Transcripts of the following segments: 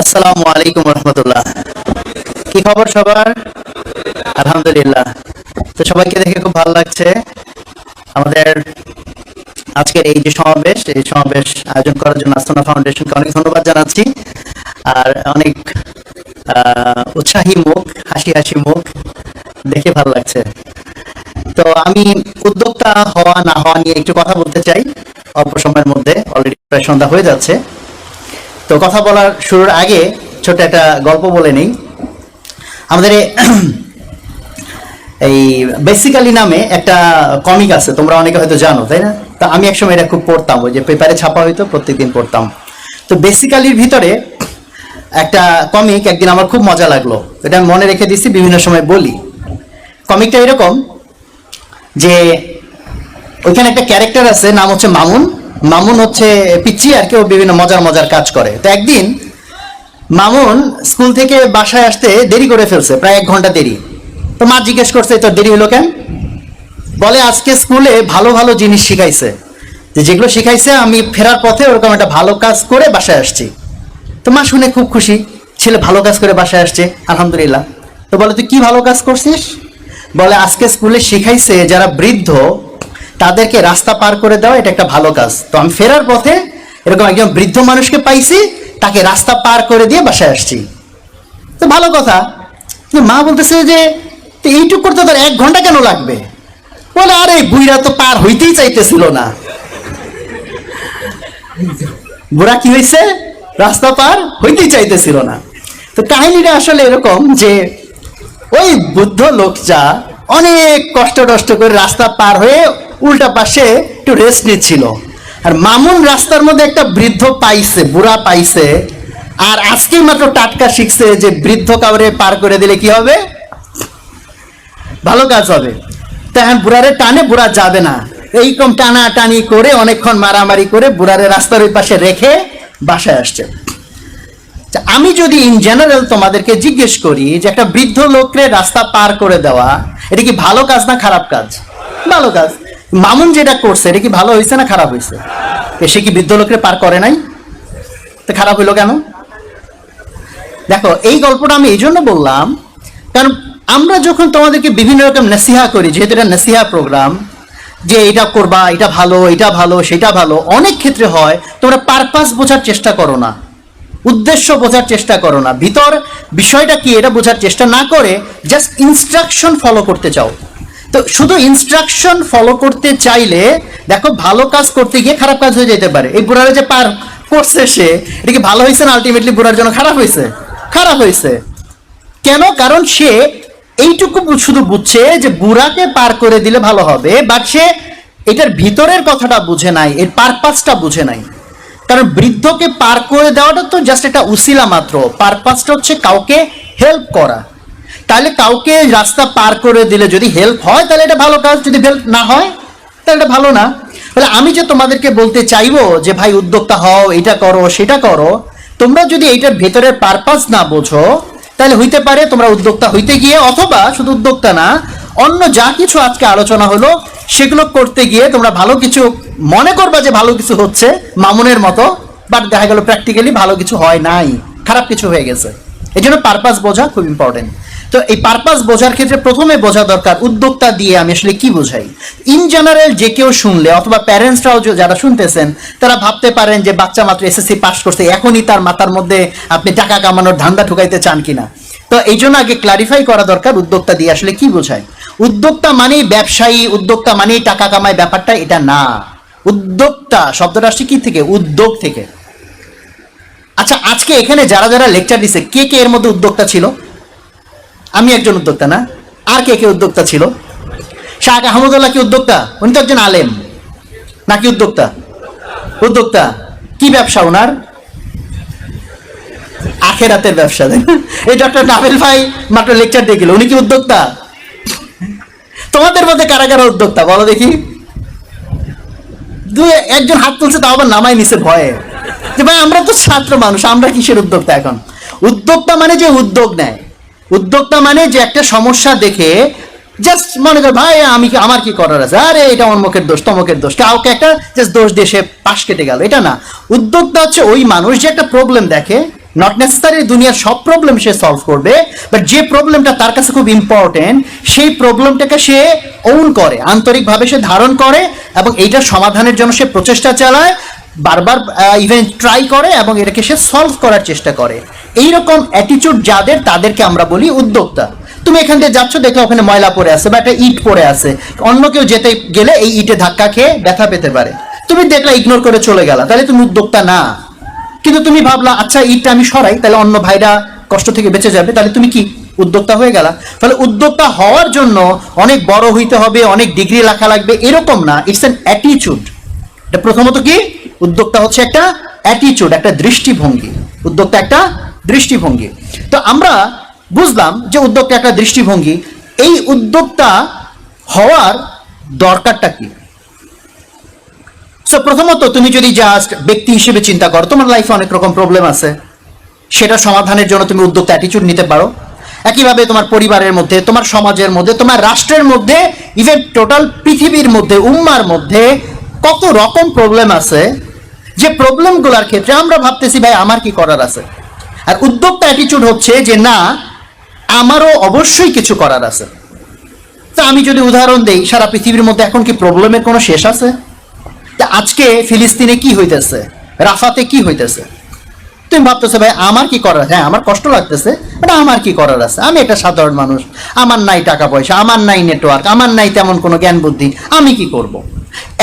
আসসালামু আলাইকুম রহমতুল্লাহ। কি খবর সবার? আলহামদুলিল্লাহ। তো সবাইকে দেখে খুব ভালো লাগছে। আমাদের আজকের এই যে সমাবেশ, এই সমাবেশ আয়োজন করার জন্য আস্তনা ফাউন্ডেশনকে অনেক ধন্যবাদ জানাচ্ছি। আর অনেক উৎসাহী মুখ, হাসি হাসি মুখ দেখে ভালো লাগছে। তো আমি উদ্যোক্তা হওয়া না হওয়া নিয়ে একটু কথা বলতে চাই। অল্প সময়ের মধ্যে অলরেডি প্রায় সন্ধ্যা হয়ে যাচ্ছে। তো কথা বলার শুরুর আগে ছোট একটা গল্প বলে নেই। আমাদের এই বেসিক্যালি নামে একটা কমিক আছে, তোমরা অনেকে হয়তো জানো, তাই না? তা আমি একসময় এটা খুব পড়তাম, ওই যে পেপারে ছাপা হইতো, প্রত্যেকদিন পড়তাম। তো বেসিক্যালির ভিতরে একটা কমিক একদিন আমার খুব মজা লাগল, এটা আমি মনে রেখে দিচ্ছি, বিভিন্ন সময় বলি। কমিকটা এরকম যে ওইখানে একটা ক্যারেক্টার আছে, নাম হচ্ছে মামুন। মামুন হচ্ছে পিচ্ছি আর কেউ বিভিন্ন মজার মজার কাজ করে। তো একদিন মামুন স্কুল থেকে বাসায় আসতে দেরি করে ফেলছে, প্রায় এক ঘণ্টা দেরি। তো মা জিজ্ঞেস করছে তোর দেরি হলো কেন? বলে, আজকে স্কুলে ভালো ভালো জিনিস শিখাইছে। যে যেগুলো শিখাইছে আমি ফেরার পথে ওরকম একটা ভালো কাজ করে বাসায় আসছি। তো মা শুনে খুব খুশি, ছেলে ভালো কাজ করে বাসায় আসছে, আলহামদুলিল্লাহ। তো বলে, তুই কি ভালো কাজ করছিস? বলে, আজকে স্কুলে শিখাইছে যারা বৃদ্ধ তাদেরকে রাস্তা পার করে দেওয়া এটা একটা ভালো কাজ। তো আমি ফেরার পথে এরকম একজন বৃদ্ধ মানুষকে পাইছি, তাকে রাস্তা পার করে দিয়ে বাসায় আসছি। তো ভালো কথা। মা বলতেছে যে এইটুক করতে তোর এক ঘণ্টা কেন লাগবে? বলে, আরে বুইরা তো পার হইতেই চাইতেছিল না। বুড়া কি হয়েছে রাস্তা পার হইতেই চাইতেছিল না। তো কাহিনীটা আসলে এরকম যে, ওই বুদ্ধ লোকটা অনেক কষ্ট টষ্ট করে রাস্তা পার হয়ে উল্টা পাশে একটু রেস্ট নিচ্ছিল। আর মামুন রাস্তার মধ্যে একটা বৃদ্ধ পাইছে, বুড়া পাইছে, আর আজকেই মাত্র টাটকা শিখছে যে বৃদ্ধ কাউরে পার করে দিলে কি হবে? ভালো কাজ হবে। তখন বুড়ারে টানে, বুড়া যাবে না। এইরকম টানা টানি করে, অনেকক্ষণ মারামারি করে বুড়ারে রাস্তার ওই পাশে রেখে বাসায় আসছে। আমি যদি ইন জেনারেল তোমাদেরকে জিজ্ঞেস করি যে একটা বৃদ্ধ লোককে রাস্তা পার করে দেওয়া, এটা কি ভালো কাজ না খারাপ কাজ? ভালো কাজ। মামুন যেটা করছে, এটা কি ভালো হয়েছে না খারাপ হয়েছে? সে কি বৃদ্ধ লোককে পার করে নাই? তো খারাপ হইল কেন? দেখো, এই গল্পটা আমি এই জন্য বললাম, কারণ আমরা যখন তোমাদেরকে বিভিন্ন রকম নসিহা করি, যেহেতু এটা নসিহা প্রোগ্রাম, যে এটা করবা, এটা ভালো এটা ভালো, সেটা ভালো, অনেক ক্ষেত্রে হয়, তোমরা পারপাস বোঝার চেষ্টা করো না। উদ্দেশ্য বোঝার চেষ্টা করো না। ভিতর বিষয়টা কি, এটা বোঝার চেষ্টা না করে জাস্ট ইনস্ট্রাকশন ফলো করতে চাও। তো শুধু ইনস্ট্রাকশন ফলো করতে চাইলে, দেখো ভালো কাজ করতে গিয়ে খারাপ কাজ হয়ে যেতে পারে। এই বুড়ারে যে পার করছে সে, এটা কি ভালো হয়েছে না আলটিমেটলি বুড়ার জন্য খারাপ হয়েছে? খারাপ হয়েছে। কেন? কারণ সে এইটুকু শুধু বুঝছে যে বুড়াকে পার করে দিলে ভালো হবে বাট সে এটার ভিতরের কথাটা বুঝে নাই, এর পারপাসটা বুঝে নাই। কারণ বৃদ্ধকে পার করে দেওয়াটা তো জাস্ট একটা উসিলা মাত্র। পারপাসটা হচ্ছে কাউকে হেল্প করা। তাহলে কাউকে রাস্তা পার করে দিলে যদি হেল্প হয়, তাহলে এটা ভালো কাজ, যদি হেল্প না হয়, তাহলে এটা ভালো না। তাহলে আমি যে তোমাদেরকে বলতে চাইব যে, ভাই উদ্যোক্তা হও, এটা করো, সেটা করো। তোমরা যদি এইটার ভেতরের পারপাস না বোঝো, তাহলে হইতে পারে তোমরা উদ্যোক্তা হইতে গিয়ে অথবা শুধু উদ্যোক্তা না, অন্য যা কিছু আজকে আলোচনা হলো, সেগুলো করতে গিয়ে তোমরা ভালো কিছু মনে করবা যে ভালো কিছু হচ্ছে, মামুনের মতো বাট দেখা গেল প্র্যাকটিক্যালি ভালো কিছু হয় নাই, খারাপ কিছু হয়ে গেছে। এই জন্য পারপাস বোঝা খুব ইম্পর্টেন্ট তো এই পারপাস বোঝার ক্ষেত্রে প্রথমে বোঝা দরকার, উদ্যোক্তা দিয়ে আমি আসলে কি বোঝাই? ইন জেনারেল যে কেউ শুনলে অথবা প্যারেন্টসরাও যারা শুনতেছেন, তারা ভাবতে পারেন যে বাচ্চা মাত্র এসএসসি পাস করছে, এখনই তার মাথার মধ্যে আপনি টাকা কামানোর ধান্দা ঠুকাইতে চান কিনা? তো এই জন্য আগে ক্লারিফাই করা দরকার, উদ্যোক্তা দিয়ে আসলে কি বোঝায়? উদ্যোক্তা মানেই ব্যবসায়ী, উদ্যোক্তা মানেই টাকা কামায়, ব্যাপারটা এটা না। উদ্যোক্তা শব্দটা আসছে কি থেকে? উদ্যোগ থেকে। আচ্ছা আজকে এখানে যারা যারা লেকচার দিছে, কে কে এর মধ্যে উদ্যোক্তা ছিল? আমি একজন উদ্যোক্তা না। আর কে কে উদ্যোক্তা ছিল? শাহ আহমদুল্লাহ কি উদ্যোক্তা? উনি তো একজন আলেম। নাকি উদ্যোক্তা? উদ্যোক্তা, কি ব্যবসা ওনার? আখেরাতের ব্যবসা, তাই না? এই ডক্টর নাভেল ভাই মাত্র লেকচার দিয়ে গেল। উনি কি উদ্যোক্তা? তোমাদের মধ্যে কারা কারা উদ্যোক্তা, বলো দেখি। দু একজন হাত তুলছে, তাও আবার নামাই নিছে ভয়ে। যে ভাই, আমরা তো ছাত্র মানুষ, আমরা কিসের উদ্যোক্তা এখন? উদ্যোক্তা মানে যে উদ্যোগ নেয়। উদ্যোক্তা মানে যে একটা সমস্যা দেখে, জাস্ট মনে কর ভাই, আমি কি, আমার কি করার আছে? আরে, এটা অমুকের দোষ তমকের দোষ। কাউকে একটা জাস্ট দোষ দিয়ে সে পাশ কেটে গেল, এটা না। উদ্যোক্তা হচ্ছে ওই মানুষ যে একটা প্রবলেম দেখে নট নেসেসারি দুনিয়ার সব প্রবলেম সে সলভ করবে বাট যে প্রবলেমটা তার কাছে খুব ইম্পর্টেন্ট সেই প্রবলেমটাকে সে ওন করে, আন্তরিকভাবে সে ধারণ করে, এবং এইটার সমাধানের জন্য সে প্রচেষ্টা চালায়, বারবার ইভেন ট্রাই করে, এবং এটাকে সে সলভ করার চেষ্টা করে। এইরকম অ্যাটিচিউড যাদের, তাদেরকে আমরা বলি উদ্যোক্তা। তুমি এখান দিয়ে যাচ্ছ, দেখলে ওখানে ময়লা পড়ে আছে বা একটা ইট পড়ে আছে। অন্য কেউ যেতে গেলে এই ইটে ধাক্কা খেয়ে ব্যথা পেতে পারে। তুমি দেখলা ইগনোর করে চলে গেলা, তাহলে তুমি উদ্যোক্তা না। কিন্তু তুমি ভাবলা আচ্ছা ইটটা আমি সরাই, তাহলে অন্য ভাইরা কষ্ট থেকে বেঁচে যাবে, তাহলে তুমি কি উদ্যোক্তা হয়ে গেলা? তাহলে উদ্যোক্তা হওয়ার জন্য অনেক বড় হইতে হবে, অনেক ডিগ্রি লেখা লাগবে, এরকম না। ইটস অ্যান অ্যাটিচিউড এটা প্রথমত কি? উদ্যোক্তা হচ্ছে একটা অ্যাটিচিউড একটা দৃষ্টিভঙ্গি। উদ্যোক্তা একটা দৃষ্টিভঙ্গি। তো আমরা বুঝলাম যে উদ্যোক্তা একটা দৃষ্টিভঙ্গি। এই উদ্যোক্তা হওয়ার দরকারটা কি? সো প্রথমত তুমি যদি জাস্ট ব্যক্তি হিসেবে চিন্তা করো, তোমার লাইফে অনেক রকম প্রবলেম আছে। সেটা সমাধানের জন্য তুমি উদ্যোক্তা অ্যাটিচিউড নিতে পারো। একইভাবে তোমার পরিবারের মধ্যে, তোমার সমাজের মধ্যে, তোমার রাষ্ট্রের মধ্যে ইভেন টোটাল পৃথিবীর মধ্যে, উম্মার মধ্যে কত রকম প্রবলেম আছে। যে প্রবলেমগুলোর ক্ষেত্রে আমরা ভাবতেছি, ভাই, আমার কি করার আছে? আর উদ্যোক্তা অ্যাটিচিউড হচ্ছে যে, না, আমারও অবশ্যই কিছু করার আছে। তা আমি যদি উদাহরণ দেই, সারা পৃথিবীর মধ্যে এখন কি প্রবলেমের কোনো শেষ আছে? তা আজকে ফিলিস্তিনে কি হইতেছে? রাফাতে কি হইতেছে? তুমি ভাবতেছো, ভাই, আমার কি করার হ্যাঁ আমার কষ্ট লাগতেছে এটা আমার কি করার আছে? আমি একটা সাধারণ মানুষ, আমার নাই টাকা পয়সা, আমার নাই নেটওয়ার্ক আমার নাই তেমন কোনো জ্ঞান বুদ্ধি, আমি কি করব।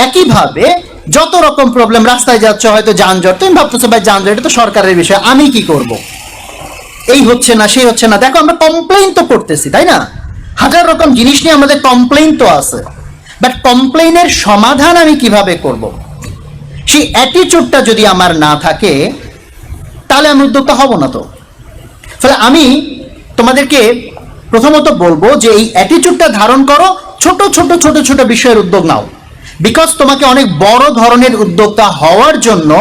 একইভাবে যত রকম প্রবলেম রাস্তায় যাচ্ছে, হয়তো যানজট, তুমি ভাবতেছো, ভাই, যানজট, এটা তো সরকারের বিষয়, আমি কি করব। এই হচ্ছে না, সেই হচ্ছে না। দেখো, আমরা কমপ্লেইন তো করতেছি, তাই না? হাজার রকম জিনিস নিয়ে আমাদের কমপ্লেইন তো আছে। বাট কমপ্লেইনের সমাধান আমি কীভাবে করব। সেই অ্যাটিচিউডটা যদি আমার না থাকে, তাহলে আমি উদ্যোক্তা হব না তো। ফলে আমি তোমাদেরকে প্রথমত বলব যে এই অ্যাটিচিউডটা ধারণ করো, ছোট ছোট ছোট ছোট বিষয়ের উদ্যোগ নাও। বিকজ তোমাকে অনেক বড় ধরনের উদ্যোক্তা হওয়ার জন্য